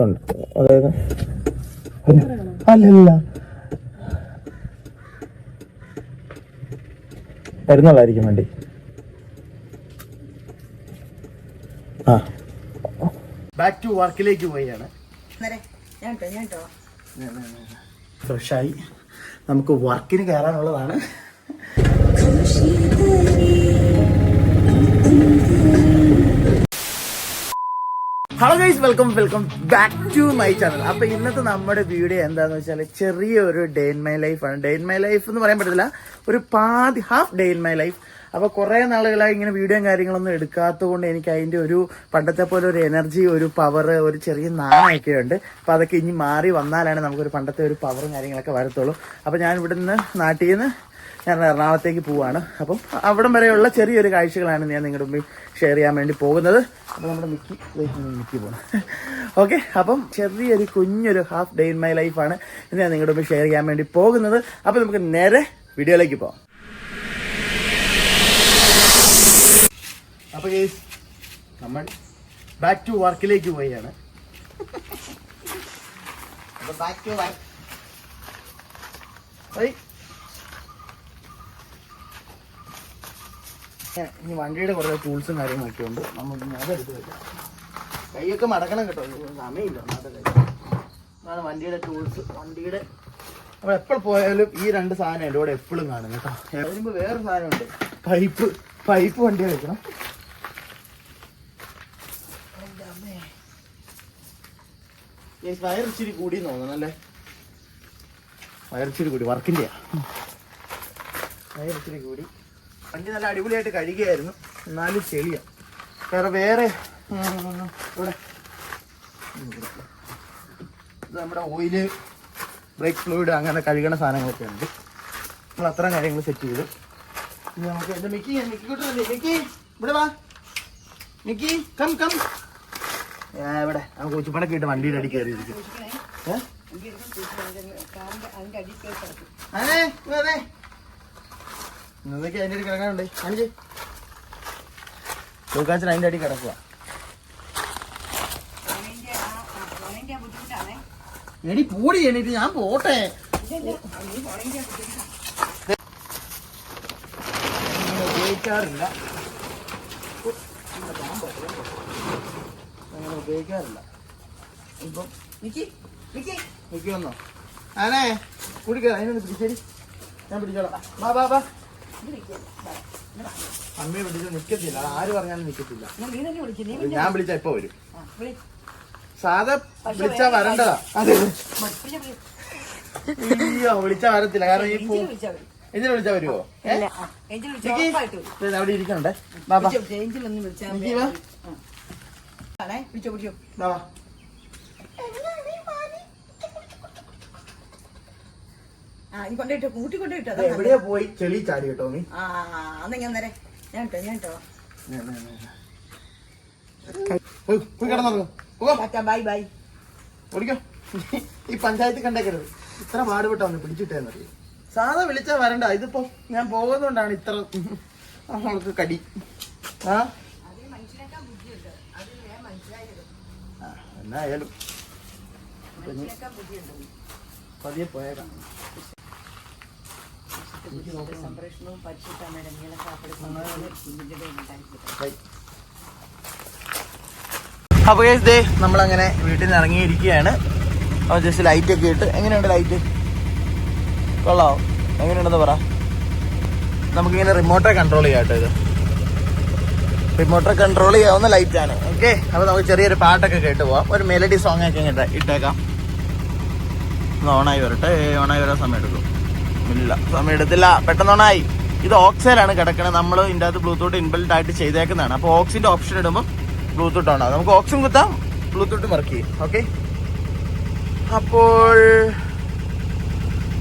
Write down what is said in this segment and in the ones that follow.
Tools ഉണ്ട്. അതായത് അല്ലല്ല. വരുന്നുള്ളായിരിക്കും വണ്ടി. ആ. ബാക്ക് ടു വർക്കിലേക്ക് പോയാണ്. ഫ്രഷായി. നമുക്ക് വർക്കിന് കയറാനുള്ളതാണ് hello guys welcome welcome back to my channel അപ്പൊ ഇന്നത്തെ നമ്മുടെ വീഡിയോ എന്താന്ന് വെച്ചാൽ ചെറിയൊരു ഡേ ഇൻ മൈ ലൈഫ് ആണ്. ഡേ ഇൻ മൈ ലൈഫ് എന്ന് പറയാൻ പറ്റത്തില്ല. ഒരു പാതി half day in my life അപ്പൊ കുറെ നാളുകളായി ഇങ്ങനെ വീഡിയോയും കാര്യങ്ങളൊന്നും എടുക്കാത്തത് കൊണ്ട് എനിക്ക് അതിന്റെ ഒരു പണ്ടത്തെ പോലെ ഒരു എനർജി ഒരു പവർ ഒരു ചെറിയ നാണയൊക്കെ ഉണ്ട് അപ്പൊ അതൊക്കെ ഇനി മാറി വന്നാലാണ് നമുക്കൊരു പണ്ടത്തെ ഒരു പവറും കാര്യങ്ങളൊക്കെ വരത്തുള്ളൂ. അപ്പോൾ ഞാൻ ഇവിടുന്ന് നാട്ടിൽ നിന്ന് ഞാൻ എറണാകുളത്തേക്ക് പോവാണ്. അപ്പം അവിടം വരെയുള്ള ചെറിയൊരു കാഴ്ചകളാണ് ഞാൻ നിങ്ങളുടെ മുമ്പിൽ ഷെയർ ചെയ്യാൻ വേണ്ടി പോകുന്നത്. അപ്പോൾ നമ്മുടെ മിക്കി മിക്കി പോകണം ഓക്കെ അപ്പം ചെറിയൊരു കുഞ്ഞൊരു ഹാഫ് ഡേ ഇൻ മൈ ലൈഫാണ് ഇത് ഞാൻ നിങ്ങളുടെ മുമ്പിൽ ഷെയർ ചെയ്യാൻ വേണ്ടി പോകുന്നത്. അപ്പോൾ നമുക്ക് നേരെ വീഡിയോയിലേക്ക് പോകാം. അപ്പോൾ കേസ് നമ്മൾ ബാക്ക് ടു വർക്കിലേക്ക് പോവുകയാണ് അപ്പോൾ ബാക്ക് ടു വർക്ക് ഇനി വണ്ടിയുടെ കുറേ ടൂൾസും കാര്യങ്ങളൊക്കെ ഉണ്ട്. നമ്മൾ അതെടുത്ത് വെക്കാം. കൈയൊക്കെ മടക്കണം കേട്ടോ. സമയമില്ല അതാണ് വണ്ടിയുടെ ടൂൾസ് വണ്ടിയുടെ നമ്മൾ എപ്പോൾ പോയാലും ഈ രണ്ട് സാധനം എന്റെ കൂടെ എപ്പോഴും കാണും കേട്ടോ. വരുമ്പോൾ വേറെ സാധനമുണ്ട്. പൈപ്പ് പൈപ്പ് വണ്ടി വെക്കണം വയർ ഇച്ചിരി കൂടി തോന്നണല്ലേ വയർ ഇച്ചിരി കൂടി വർക്കിന്റെ വയർ ഇച്ചിരി കൂടി. വണ്ടി നല്ല അടിപൊളിയായിട്ട് കഴുകിയായിരുന്നു എന്നാലും ചെളിയാ. വേറെ വേറെ. ഇവിടെ. ഇത് നമ്മുടെ ഓയിൽ ബ്രേക്ക് ഫ്ലൂയിഡ് അങ്ങനെ കഴുകണ സാധനങ്ങളൊക്കെ ഉണ്ട്. നമ്മൾ അത്രയും കാര്യങ്ങൾ സെറ്റ് ചെയ്തു. നമുക്ക് എന്റെ മിക്കി മിക്കി കൂട്ടല്ലേ മിക്കി ഇവിടെ വാ. Mickey come come. ഇവിടെ നമുക്ക് ഉച്ചപ്പണൊക്കെ ഇട്ട് വണ്ടിയുടെ അടി കയറിയിരിക്കും അതെ അതെ ഇന്നൊക്കെ അതിന്റെ അടി കിടക്കാനുണ്ട്. കാണിച്ച് തൂക്കാച്ചൻ അതിന്റെ അടി കിടക്കുക ആ എടി പൂടി എണീറ്റ് ഞാൻ പോട്ടെ. ഉപയോഗിക്കാറില്ല അങ്ങനെ ഉപയോഗിക്കാറില്ല. ഇപ്പം നിക്കി വന്നോ? ആനേ കുടിക്കാം അതിനൊന്ന് പിടിച്ചേരി ഞാൻ പിടിച്ചോളാം. വാ വാ വാ. അമ്മയെ വിളിച്ച് നിൽക്കത്തില്ല അത് ആര് പറഞ്ഞാലും നിൽക്കത്തില്ല ഞാൻ വിളിച്ചു ഇപ്പൊ വരും. സാധ വിളി. സാധാ വിളിച്ചാ വരണ്ടതാ അതെ. അയ്യോ വിളിച്ചാ വരത്തില്ല. കാരണം ഈ വിളിച്ചാ വരുവോ? വരുമോ എഞ്ചിന് വിളിച്ചാ നിക്കി. ഉറപ്പായിട്ട് വരും. അവിടെ ഇരിക്കണ്ടേ ബാ ബാ വിളിച്ചോ, എഞ്ചിനൊന്നും വിളിച്ചാ നിക്കി വാ. ആണേ പിടിച്ചോ ബാ ആ ഇനി കൊണ്ടിട്ടോ കൂട്ടി കൊണ്ടിട്ടോ ദേ, എവിടെയോ പോയി ചെളി ചാടി കേട്ടോ നീ? ആ അന്ന് ഞാൻ നേരെ ഞാൻ കേട്ടോ ഞാൻ കേട്ടോ പോയി പോയി കിടന്നു ബൈ ബൈ. ഓടിക്കോ. ഈ പഞ്ചായത്ത് കണ്ടേക്കരുത്. ഇത്ര പാടുപെട്ടോ ഒന്ന് പിടിച്ചിട്ടേന്നറിയോ? സാധാ വിളിച്ചാ വരണ്ട. ഇതിപ്പോ ഞാൻ പോകുന്നോണ്ടാണ് ഇത്ര നമ്മൾക്ക് കടി. ആ ആ, എന്നായാലും പതിയെ പോയേക്കാം. സംപ്രേഷണവും അപ്പൊ ദേ നമ്മളങ്ങനെ വീട്ടിൽ നിന്ന് ഇറങ്ങിയിരിക്കുകയാണ്. അപ്പോൾ ജസ്റ്റ് ലൈറ്റ് ഒക്കെ ഇട്ട്. എങ്ങനെയുണ്ട് ലൈറ്റ് കൊള്ളാവോ? എങ്ങനെയുണ്ടെന്ന് പറ. നമുക്കിങ്ങനെ റിമോട്ടെ കൺട്രോൾ ചെയ്യാം കേട്ടോ ഇത്. റിമോട്ടെ കൺട്രോൾ ചെയ്യാവുന്ന ലൈറ്റ് ആണ്. ഓക്കെ അപ്പോൾ നമുക്ക് ചെറിയൊരു പാട്ടൊക്കെ കേട്ട് പോവാം. ഒരു മെലഡി സോങ് ഒക്കെ ഇങ്ങോട്ട് ഇട്ടേക്കാം. ഒന്ന് ഓണായി വരട്ടെ. ഓണായി വരാൻ സമയം എടുക്കും ഇല്ല സമയം എടുത്തില്ല പെട്ടെന്ന് ഓണായി ഇത് ഓക്സയിലാണ് കിടക്കണത്. നമ്മൾ ഇതിന്റെ അകത്ത് ബ്ലൂടൂത്ത് ഇൻബിൽഡ് ആയിട്ട് ചെയ്തേക്കുന്നതാണ്. അപ്പോൾ ഓക്സിന്റെ ഓപ്ഷൻ ഇടുമ്പോൾ ബ്ലൂടൂത്ത് ഓണാകും നമുക്ക് ഓക്സും കുത്താം. ബ്ലൂടൂത്ത് വർക്ക് ചെയ്യും. ഓക്കെ അപ്പോൾ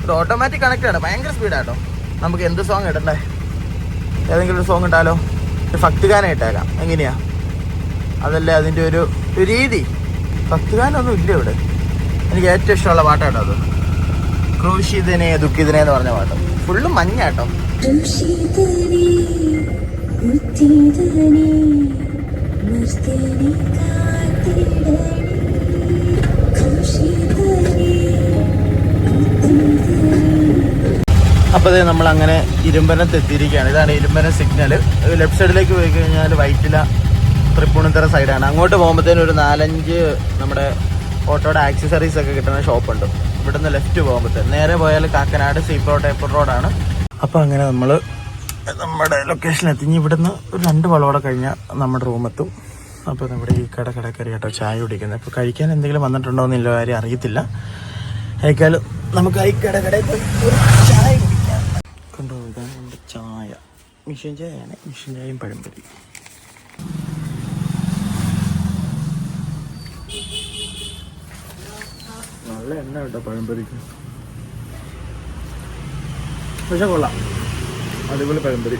ഇത് ഓട്ടോമാറ്റിക് ആണ്. ഭയങ്കര സ്പീഡാട്ടോ നമുക്ക് എന്ത് സോങ് ഇടണ്ടേ? ഏതെങ്കിലും ഒരു സോങ് ഇട്ടാലോ? ഭക്തി ഗാനം ഇട്ടേക്കാം എങ്ങനെയാ? അതല്ല അതിന്റെ ഒരു രീതി. ഫക്തിഗാനൊന്നും ഇല്ല ഇവിടെ. എനിക്ക് ഏറ്റവും ഇഷ്ടമുള്ള പാട്ടാണ് അത്. ക്രൂശിതനെ ദുഃഖിതനെ എന്ന് പറഞ്ഞ പാട്ട്. ഫുള്ള് മഞ്ഞാട്ടോ. ക്രൂശിതനെ അപ്പോൾ ഇത് നമ്മൾ അങ്ങനെ ഇരുമ്പനത്ത് എത്തിയിരിക്കുകയാണ് ഇതാണ് ഇരുമ്പന സിഗ്നൽ ലെഫ്റ്റ് സൈഡിലേക്ക് പോയി കഴിഞ്ഞാൽ വൈറ്റില തൃപ്പൂണിത്തറ സൈഡാണ് അങ്ങോട്ട് പോകുമ്പോഴത്തേനും ഒരു നാലഞ്ച് നമ്മുടെ ഓട്ടോയുടെ ആക്സസറീസ് ഒക്കെ കിട്ടുന്ന ഷോപ്പുണ്ട് ഇവിടുന്ന് ലെഫ്റ്റ് പോകുമ്പോഴത്തേന് നേരെ പോയാൽ കാക്കനാട് സീപ്രോ ടേപ്പർ റോഡാണ് അപ്പോൾ അങ്ങനെ നമ്മൾ നമ്മുടെ ലൊക്കേഷൻ എത്തി. ഇവിടുന്ന് ഒരു രണ്ട് വളവോടെ കഴിഞ്ഞാൽ നമ്മുടെ റൂമെത്തും അപ്പോൾ നമ്മുടെ ഈ കട കടക്കറി കേട്ടോ ചായ കുടിക്കുന്നത്. അപ്പോൾ കഴിക്കാൻ എന്തെങ്കിലും വന്നിട്ടുണ്ടോ എന്നുള്ള കാര്യം അറിയത്തില്ല. അയക്കാലും. നമുക്ക് ഈ കട കടയിൽ പോയി. കണ്ടോ ഇതാണ് ചായ. മിഷൻ ചായയാണ്. മിഷൻ ചായയും പഴംപൊരി. നല്ല എണ്ണ കേട്ടോ പഴംപൊരിക്ക്. പക്ഷെ കൊള്ളാം. അതുപോലെ പഴംപൊരി.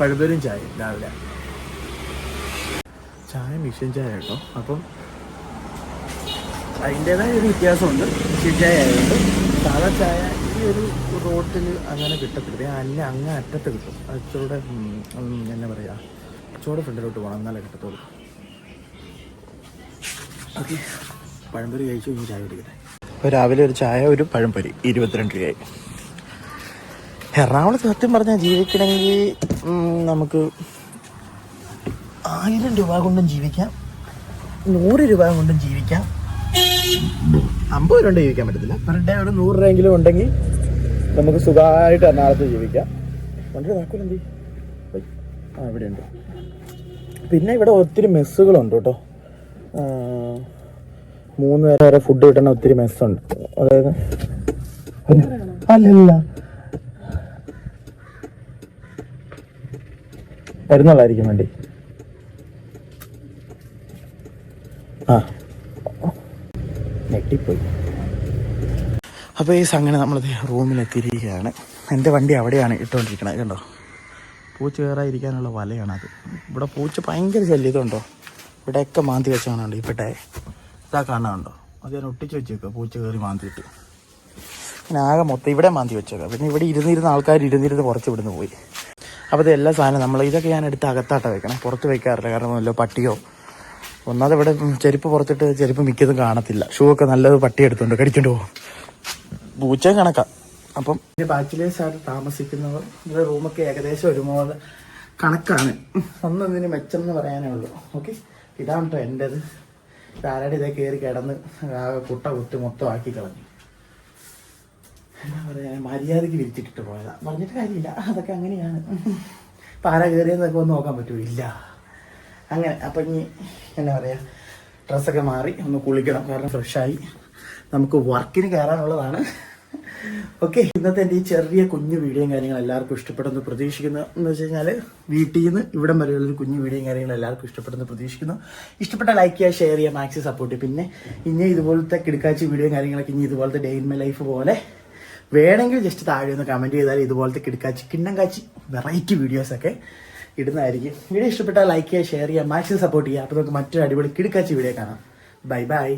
പഴംപൊരിയും ചായ രാവിലെ. ചായ മിഷൻ ചായ കേട്ടോ. അപ്പം അതിന്റെതായ ഒരു വ്യത്യാസമുണ്ട്. മിഷൻ ചായ ആയതുകൊണ്ട്. സാധാ ചായ ഈ ഒരു റോട്ടിൽ അങ്ങനെ കിട്ടത്തില്ല. അല്ല അങ്ങ് അറ്റത്ത് കിട്ടും. അച്ചോടെ എന്നാ പറയുക അച്ചോടെ ഫ്രണ്ടിലോട്ട് പോകണം എന്നാലേ കിട്ടത്തുള്ളൂ. ഓക്കെ. പഴംപൊരി കഴിച്ചു ഇനി ചായ കുടിക്കട്ടെ. ഇപ്പോൾ രാവിലെ ഒരു ചായ ഒരു പഴംപൊരി ഇരുപത്തിരണ്ട് രൂപയായി. എറണാകുളത്ത് സത്യം പറഞ്ഞാൽ ജീവിക്കണമെങ്കിൽ നമുക്ക് ആയിരം രൂപ കൊണ്ടും ജീവിക്കാം നൂറ് രൂപ കൊണ്ടും ജീവിക്കാം. അമ്പത് രൂപ ജീവിക്കാൻ പറ്റത്തില്ല. പെർ ഡേ ഒരു നൂറ് രൂപയെങ്കിലും ഉണ്ടെങ്കിൽ നമുക്ക് സുഖമായിട്ട് എറണാകുളത്ത് ജീവിക്കാം. വണ്ടി താക്കോലെന്ത് ആ ഇവിടെ ഉണ്ട് പിന്നെ ഇവിടെ ഒത്തിരി മെസ്സുകളുണ്ട് കേട്ടോ. മൂന്ന് നേരം വരെ ഫുഡ് കിട്ടണ ഒത്തിരി മെസ്സുണ്ട്. അതായത് അല്ലല്ല. വരുന്നുള്ളായിരിക്കും വേണ്ടി. ഞെട്ടിപ്പോയി അപ്പോൾ ഈ അങ്ങനെ നമ്മൾ റൂമിലെത്തിയിരിക്കുകയാണ്. എന്റെ വണ്ടി അവിടെയാണ് ഇട്ടുകൊണ്ടിരിക്കണത് കണ്ടോ? പൂച്ച കയറാതിരിക്കാനുള്ള അത് ഇവിടെ പൂച്ച ഭയങ്കര ശല്യതുണ്ടോ ഇവിടെയൊക്കെ മാന്തി വെച്ചാണുണ്ട് ഇപ്പട്ടെ ഇതാ കാണാനുണ്ടോ അത് ഞാൻ ഒട്ടിച്ച് വെച്ചേക്കുക പൂച്ച കയറി മാന്തിയിട്ട്. ഞാൻ ആകെ മൊത്തം ഇവിടെ മാന്തി വെച്ചേക്കാം പിന്നെ ഇവിടെ ഇരുന്നിരുന്ന ആൾക്കാർ ഇരുന്നിരുന്ന് കുറച്ച് ഇവിടുന്ന് പോയി. അപ്പോൾ ഇത് എല്ലാ സാധനം നമ്മൾ ഇതൊക്കെ ഞാൻ എടുത്ത് അകത്താട്ട വെക്കണം പുറത്ത് വെക്കാറില്ല കാരണം വല്ല പട്ടിയോ ഒന്നാമത് ഇവിടെ ചെരുപ്പ് പുറത്തിട്ട് ചെരുപ്പ് മിക്കതും കാണത്തില്ല. ഷൂ ഒക്കെ നല്ലത് പട്ടി എടുത്തുണ്ട് കടിച്ചോണ്ട് പോകും. പൂച്ച കണക്കാം. അപ്പം ബാച്ചിലേഴ്സായിട്ട് താമസിക്കുന്നവർ ഇവിടെ റൂമൊക്കെ ഏകദേശം ഒരുപോലെ കണക്കാണ്. ഒന്നൊന്നിന് മെച്ചം എന്ന് പറയാനേ ഉള്ളൂ. ഓക്കെ? ഇതാണ് കേട്ടോ എന്റെത് ആരുടെ ഇതേ കയറി കിടന്ന് കുട്ട കുത്തി മൊത്തം ആക്കി കളഞ്ഞു. എന്താ പറയാ മര്യാദയ്ക്ക് വിരിച്ചിട്ടിട്ട് പോയതാ. പറഞ്ഞിട്ട് കാര്യമില്ല. അതൊക്കെ അങ്ങനെയാണ്. പാര കയറിയെന്നൊക്കെ ഒന്ന് നോക്കാൻ പറ്റുമോ? ഇല്ല. അങ്ങനെ അപ്പം ഇനി എന്നാ പറയാ ഡ്രസ്സൊക്കെ മാറി ഒന്ന് കുളിക്കണം. കാരണം ഫ്രഷായി. നമുക്ക് വർക്കിന് കയറാനുള്ളതാണ്. ഓക്കെ ഇന്നത്തെ എന്റെ ഈ ചെറിയ കുഞ്ഞു വീഡിയോയും കാര്യങ്ങളും എല്ലാവർക്കും ഇഷ്ടപ്പെടുന്നു പ്രതീക്ഷിക്കുന്നു. എന്ന് വെച്ച് കഴിഞ്ഞാൽ വീട്ടിൽ നിന്ന് ഇവിടം വരെയുള്ളൊരു കുഞ്ഞു വീഡിയോയും കാര്യങ്ങളും എല്ലാവർക്കും ഇഷ്ടപ്പെടുന്നു പ്രതീക്ഷിക്കുന്നു. ഇഷ്ടപ്പെട്ട ലൈക്ക് ചെയ്യുക ഷെയർ ചെയ്യുക മാക്സി സപ്പോർട്ട് പിന്നെ ഇനി ഇതുപോലത്തെ കിടക്കാച്ചി വീഡിയോയും കാര്യങ്ങളൊക്കെ ഇനി ഇതുപോലത്തെ ഡേ ഇൻ മൈ ലൈഫ് പോലെ വേണമെങ്കിൽ ജസ്റ്റ് താഴെ ഒന്ന് കമന്റ് ചെയ്താൽ ഇതുപോലത്തെ കിടക്കാച്ചി കിണ്ണം കാച്ചി വെറൈറ്റി വീഡിയോസൊക്കെ ഇടുന്നതായിരിക്കും. വീഡിയോ ഇഷ്ടപ്പെട്ടാൽ ലൈക്ക് ചെയ്യുക ഷെയർ ചെയ്യുക മാക്സിമം സപ്പോർട്ട് ചെയ്യുക. അപ്പോൾ നമുക്ക് മറ്റൊരു അടിപൊളി കിടക്കാച്ചി വീഡിയോ കാണാം. Bye bye